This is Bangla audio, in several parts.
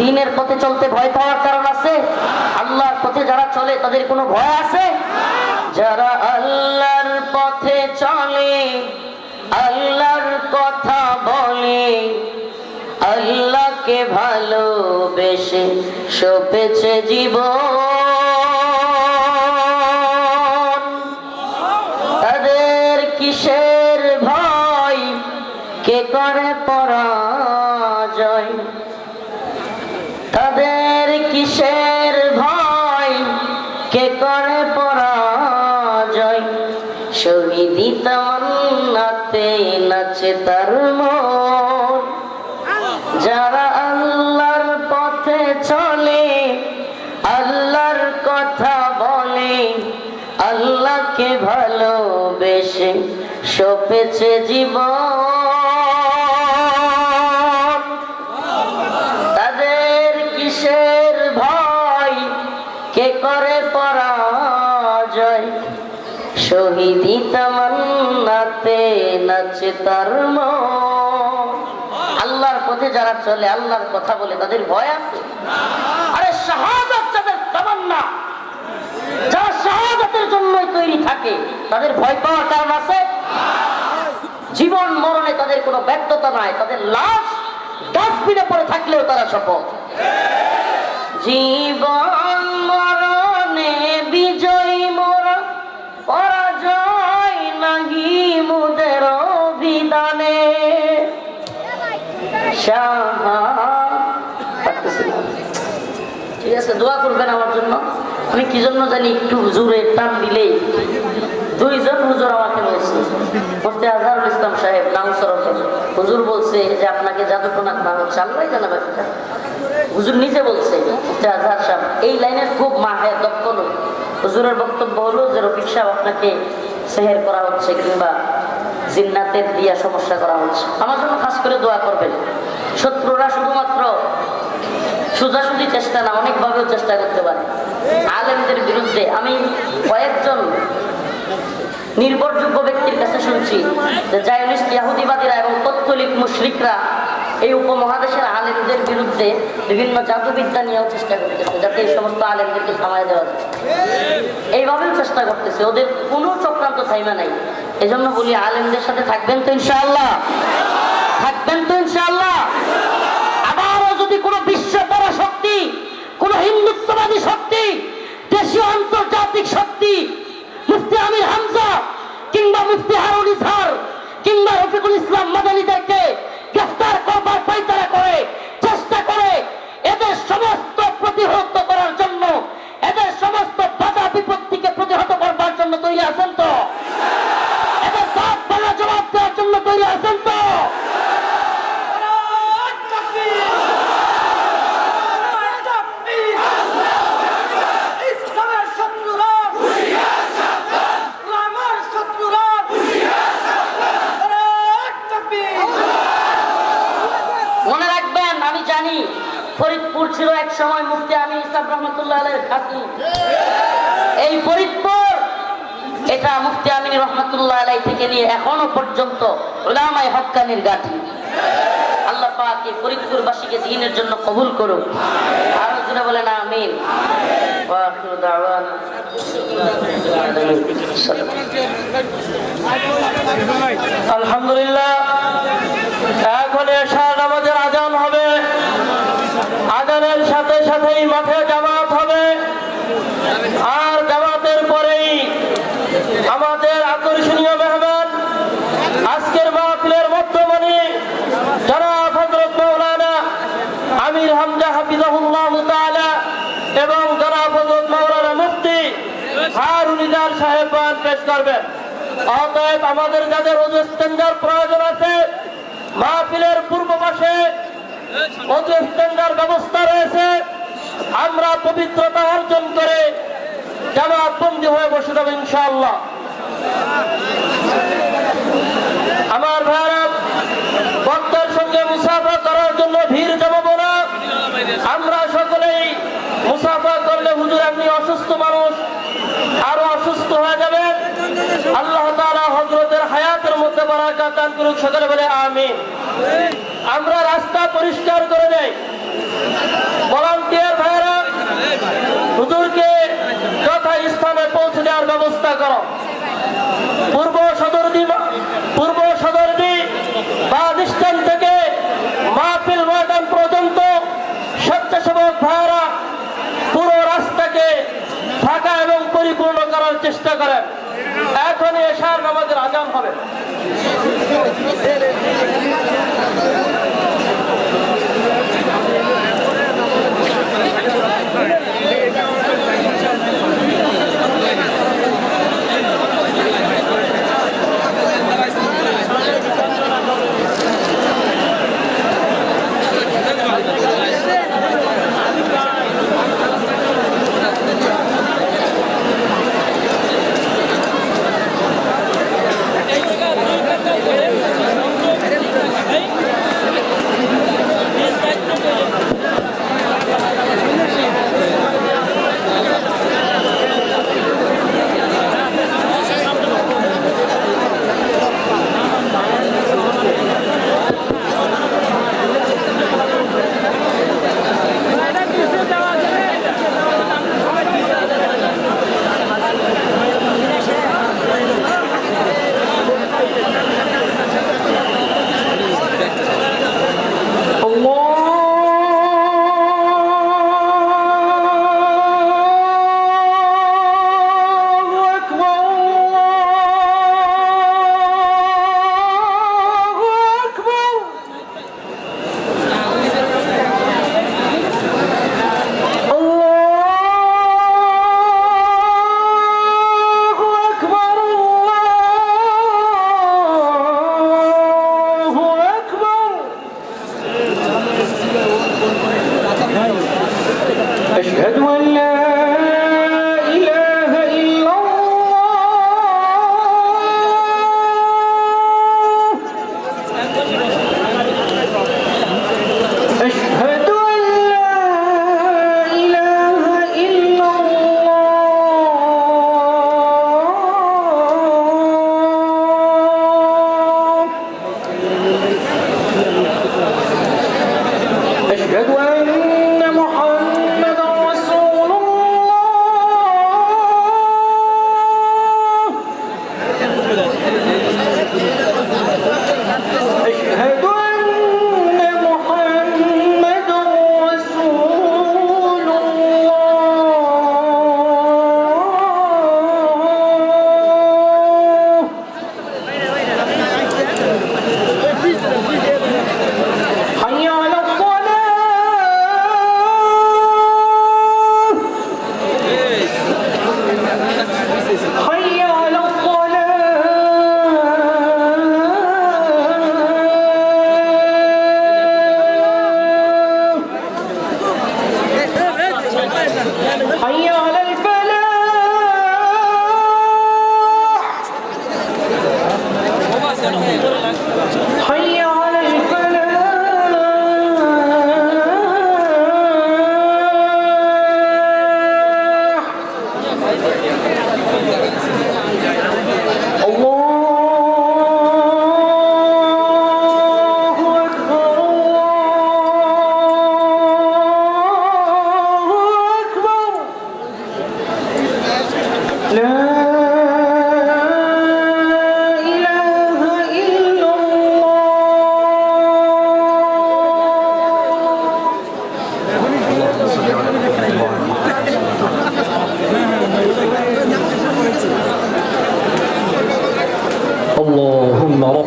দিনের পথে চলতে ভয় পাওয়ার কারণ আছে? আল্লাহর পথে যারা চলে, তাদের কোনো ভয় আছে? যারা আল্লাহর পথে চলে, আল্লাহর কথা বলে, আল্লাহকে ভালোবেসে সপেছে জীবন। করে পরাজয়। শহীদি তামান্নাতে নাচে তার মন। যারা আল্লাহর পথে চলে, আল্লাহর কথা বলে, আল্লাহকে ভালোবেসে সপেছে জীবন। নাচে তার আল্লাহর পথে যারা চলে, আল্লাহর কথা বলে তাদের ভয় আছে। আরে শাহাদাত যাদের তামান্না, যারা শাহাদাতের জন্যই তৈরি থাকে, তাদের ভয় পাওয়ার কারণ আছে? জীবন মরণে তাদের কোনো ব্যর্থতা নাই, তাদের লাশ ডাস্টবিনে পড়ে থাকলেও তারা সফল। জীবন ঠিক আছে, দোয়া করবেন আমার জন্য। আমি কি জন্য জানি একটু জোরে টান দিলেই। দুইজন হুজুর আমাকে বলছে মুফতি আজহারুল ইসলাম সাহেব কাউন্সিলর হুজুর বলছে যে আপনাকে জাদুটনা করা হচ্ছে আল্লাহ জানা ব্যাপারটা হুজুর নিজে বলছে মুফতি আজহার সাহেব, এই লাইনের খুব মাহের দক্ষ লোক। হুজুরের বক্তব্য হলো যে রফিক সাহেব আপনাকে সেহের করা হচ্ছে কিংবা জিন্নাতের দিয়া সমস্যা করা হচ্ছে। আমার জন্য খাস করে দোয়া করবেন। শত্রুরা শুধুমাত্র সোজাসুজি চেষ্টা না, অনেকভাবেও চেষ্টা করতে পারে। আলেমদের বিরুদ্ধে আমি কয়েকজন নির্ভরযোগ্য ব্যক্তির কাছে শুনছি যে জায়নিস্ট ইয়াহুদিবাদীরা এবং তথ্যলিক মুশরিকরা এই উপমহাদেশের আলেমদের বিরুদ্ধে বিভিন্ন জাদুবিদ্যা নিয়েও চেষ্টা করতেছে, যাতে এই সমস্ত আলেমদেরকে থামায় দেওয়া যায়। এইভাবেও চেষ্টা করতেছে, ওদের কোনো চক্রান্ত থাইমা নাই। এজন্য বলি, আলেমদের সাথে থাকবেন তো ইনশাআল্লাহ থাকবেন তো ইনশাআল্লাহ আবারও যদি কোনো বিশ্ব বড় শক্তি কোন হিন্দুত্ববাদী শক্তি দেশীয় আন্তর্জাতিক শক্তি, মুফতি আমির হামজা কিংবা মুফতি হারুন ইসহার কিংবা রফিকুল ইসলাম মাদানিদেরকে গ্রেফতার করবার পাইতারা করে চেষ্টা করে এদের সমস্ত প্রতিহত করার জন্য এদের সমস্ত বাধা বিপত্তিকে প্রতিহত করবার জন্য তৈরি আছেন তো এদের বাদ বালা জবাব দেওয়ার জন্য তৈরি আছেন তো ইসলামের শত্রুরা আমার শত্রুরা মনে রাখবেন আমি জানি ফরিদপুর ছিল এক সময় এই ফরিদপুর, এটা মুফতি আমিন রহমতুল্লাহ আলাই থেকে নিয়ে এখনও পর্যন্ত ওলামাই হক্কানির গাঠি আল্লাহ পাক দিনের জন্য কবুল করুন আরও জুড়ে বলেন, আমিন। আলহামদুলিল্লাহ। সাথে সাথেই মাঠে জামাত হবে। আর জামাতের পরেই আমাদের আকর্ষণীয় মেহমান, আজকের মাহফিলের মধ্যমণি জনাব হজরত মৌলানা আমির হামজা হাফিজাহুল্লাহ তাআলা এবং জনাব হজরত মৌলানা মুফতি হারুনিজার সাহেব বয়ান পেশ করবেন। অতএব আমাদের যাদের ওজু প্রয়োজন আছে, মাহফিলের পূর্ব পাশে ওজু ব্যবস্থা আমরা পবিত্রতা অর্জন করে জামাত বন্দি হয়ে বসে যাব ইনশাআল্লাহ। আমার ভাইরা ভক্তের সঙ্গে মুসাফা করার জন্য ভিড় জমাবো না। আমরা সকলেই মুসাফা করলে হুজুর আপনি অসুস্থ মানুষ, আরও অসুস্থ হয়ে যাবেন। আল্লাহ তাআলা হযরতের হায়াতের মধ্যে বারাকাত দান করুক সকলে বলে আমি আমরা রাস্তা পরিষ্কার করে দেই। ভলান্টিয়ার হুজুরকে যথা স্থানে পৌঁছে দেওয়ার ব্যবস্থা করো। পূর্ব সদরদি পূর্ব সদরটি বাস স্ট্যান্ড থেকে মাহফিল ময়দান পর্যন্ত স্বেচ্ছাসেবক ভাইরা পুরো রাস্তাকে ফাঁকা এবং পরিপূর্ণ করার চেষ্টা করেন। এখন এশার নামাজের আজান হবে।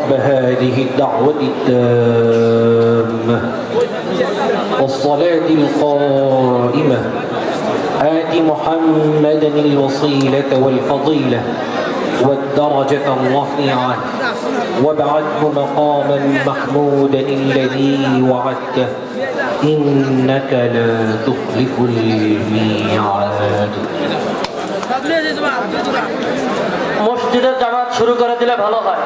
رب هذه الدعوة التامة والصلاة القائمة آت محمدا الوصيلة والفضيلة والدرجة الرفيعة وابعثه مقاما محمودا الذي وعدته إنك لا تخلف الميعاد মসজিদের জামাত শুরু করে দিলে ভালো হয়